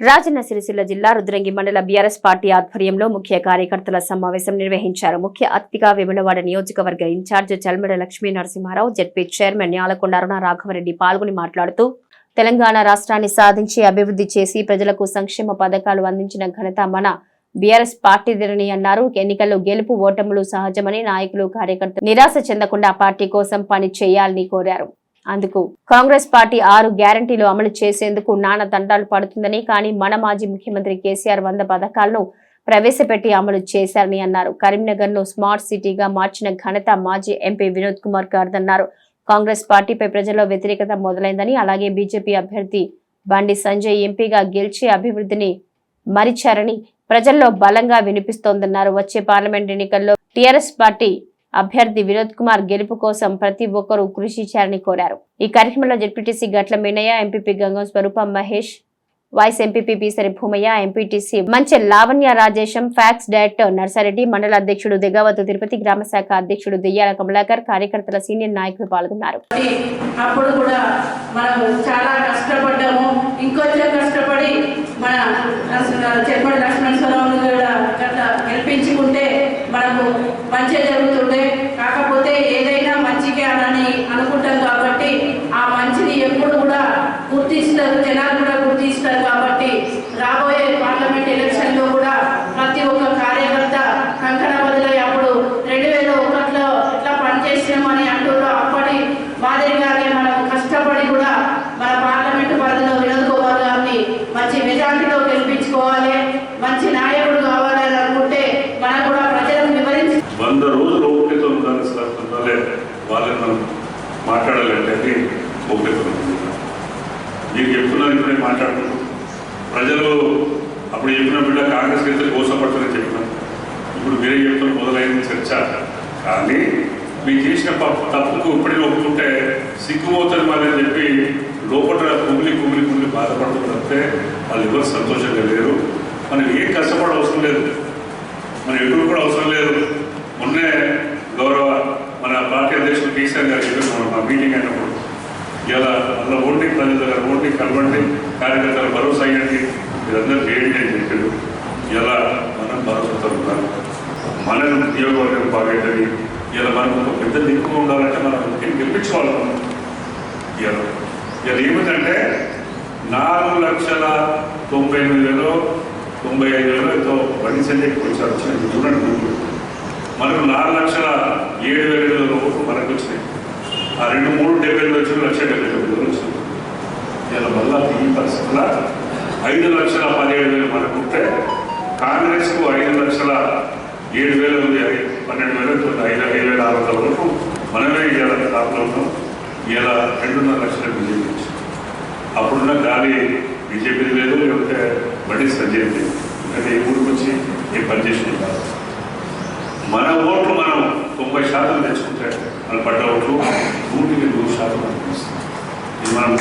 రాజన్న సిరిసిల్ల జిల్లా రుద్రంగి మండల BRS party ఆధ్వర్యంలో ముఖ్య కార్యకర్తల సమావేశం నిర్వహించారు. ముఖ్య అతిథిగా విమలవాడ నియోజకవర్గ incharge Chalmeda Lakshmi Narasimha Rao ZP chairman Nyalakonda Aruna Raghava Reddy పాల్గొని మాట్లాడుతూ తెలంగాణ రాష్ట్రాన్ని సాధించి అభివృద్ధి చేసి ప్రజలకు సంక్షేమ పథకాలు అందించిన ఘనత మన బీఆర్ఎస్ పార్టీదేనని అన్నారు. ఎన్నికల్లో గెలుపు ఓటములు సహజమని నాయకులు కార్యకర్తలు నిరాశ చెందకుండా పార్టీ కోసం పని చేయాలని కోరారు. అందుకు కాంగ్రెస్ పార్టీ ఆరు గ్యారంటీలు అమలు చేసేందుకు నానా దండాలు పడుతుందని కానీ మన మాజీ ముఖ్యమంత్రి కేసీఆర్ వంద పథకాలను ప్రవేశపెట్టి అమలు చేశారని అన్నారు. కరీంనగర్ను స్మార్ట్ సిటీగా మార్చిన ఘనత మాజీ ఎంపీ వినోద్ కుమార్ గారిదన్నారు. కాంగ్రెస్ పార్టీపై ప్రజల్లో వ్యతిరేకత మొదలైందని అలాగే బీజేపీ అభ్యర్థి బండి సంజయ్ ఎంపీగా గెలిచి అభివృద్ధిని మరిచారని ప్రజల్లో బలంగా వినిపిస్తోందన్నారు. వచ్చే పార్లమెంట్ ఎన్నికల్లో టీఆర్ఎస్ పార్టీ అభ్యర్థి వినోద్ కుమార్ గెలుపు కోసం ప్రతి ఒక్కరూ కృషి చేయాలని కోరారు. ఈ కార్యక్రమంలో ZPTC Gatla Meenayya MPP Gangam Swarupa Mahesh vice MPP Pisari Bhumayya MPTC Manche Lavanya Rajesham PACS director Narsa Reddy మండల అధ్యక్షుడు దిగావతు తిరుపతి గ్రామ శాఖ అధ్యక్షుడు దెయ్యాల కమలాకర్ కార్యకర్తల సీనియర్ నాయకులు పాల్గొన్నారు. అప్పుడు కూడా మనం చాలా కష్టపడ్డాము ఇంకొంచెం కష్టపడి మన చెప్పండి లక్ష్మణస్వరం కూడా గట్లా గెలిపించుకుంటే మనకు మంచి జరుగుతుండే కాకపోతే ఏదైనా మంచిగా అని అనుకుంటాం కాబట్టి ఆ మంచిని ఎప్పుడు కూడా గుర్తిస్తారు జనాలు కూడా గుర్తిస్తారు కాబట్టి రాబోయే పార్లమెంట్ ఎలక్షన్లో కూడా ప్రతి ఒక్క కార్యకర్త కంకణ బదులై అప్పుడు రెండు వేల ఒకటిలో ఇట్లా పనిచేసినామని అంటున్నారు అప్పటి మాదిరిగానే మనం కష్టపడి కూడా మన పార్లమెంట్ పరిధిలో వినోద్ కుమార్ గారిని మంచి మెజార్టీలో గెలిపించుకోవాలి మంచి నాయకుడు కావాలని అనుకుంటే మనం కూడా ప్రజలకు వివరించి వంద రోజులు ఓపికత ఉండాలి సార్ వాళ్ళని మనం మాట్లాడాలంటే అది ఓపికత మీరు చెప్తున్నారు ఇప్పుడే మాట్లాడుతున్నాం ప్రజలు అప్పుడు చెప్పిన బిడ్డ కాంగ్రెస్ అయితే కోసపడతారని చెప్పినాం. ఇప్పుడు మీరే చెప్తున్న మొదలైంది చర్చ. కానీ మీరు చేసిన పప్పు- తప్పుకు ఇప్పటికీ ఒప్పుకుంటే సిగ్గుపోతుంది మరి అని చెప్పి లోపల కుమిలి కుమిలి కుమిలి బాధపడుతుంటే వాళ్ళు ఎవరు సంతోషంగా లేరు. మనం ఏం కష్టపడ అవసరం లేదు. మన ఎటువంటి కూడా అవసరం లేదు. మొన్నే గౌరవ మన పార్టీ అధ్యక్షుడు కేసీఆర్ గారు చెప్పారు మనం మా మీటింగ్ అయినప్పుడు ఇలా అందులో ఓటింగ్ ప్రజల దగ్గర ఓటింగ్ కలవండి కార్యకర్తలు భరోసా అయ్యండి మీరందరూ చేయండి అని చెప్పారు. ఇలా మనం భరోసాతో ఉన్నాం. మన నియోగవర్గం బాగేటది ఇలా మనం ఒక పెద్ద దిక్కు ఉండాలంటే మనం గెలిపించుకోవాలి మనం. ఇలా ఇలా ఏమిటంటే నాలుగు లక్షల తొంభై ఎనిమిది వేలు తొంభై ఐదు వేలు ఎంతో బండి సంజయ్కి వచ్చారు. చూడండి ముందు నాలుగు లక్షల ఏడు వేల ఎనిమిది వందల కోట్లు మనకు వచ్చినాయి ఆ రెండు మూడు డెబ్బై ఎనిమిది వచ్చిన లక్ష డెబ్బై తొమ్మిది వేలు వచ్చినాయి. ఇలా మళ్ళా ఈ పరిస్థితుల ఐదు లక్షల పదిహేడు వేలు మనకు ఉంటే కాంగ్రెస్కు ఐదు లక్షల ఏడు వేల పన్నెండు వేలు ఐదు ఐదు వేల ఆరు వందల వరకు మనమే ఇవాళ టాప్లో ఉన్నాం ఇలా రెండున్నర లక్షల బీజేపీ వచ్చింది. అప్పుడున్న గాలి బీజేపీ లేదు లేకపోతే బండి సంజయ్ లేదు ఎందుకంటే ఈ ఊరికి వచ్చి ఏ పనిచేసింది కాదు. మన ఓట్లు మనం తొంభై శాతం తెచ్చుకుంటే వాళ్ళు పడ్డ ఓట్లు నూటికి నూరు శాతం అనిపిస్తుంది మనం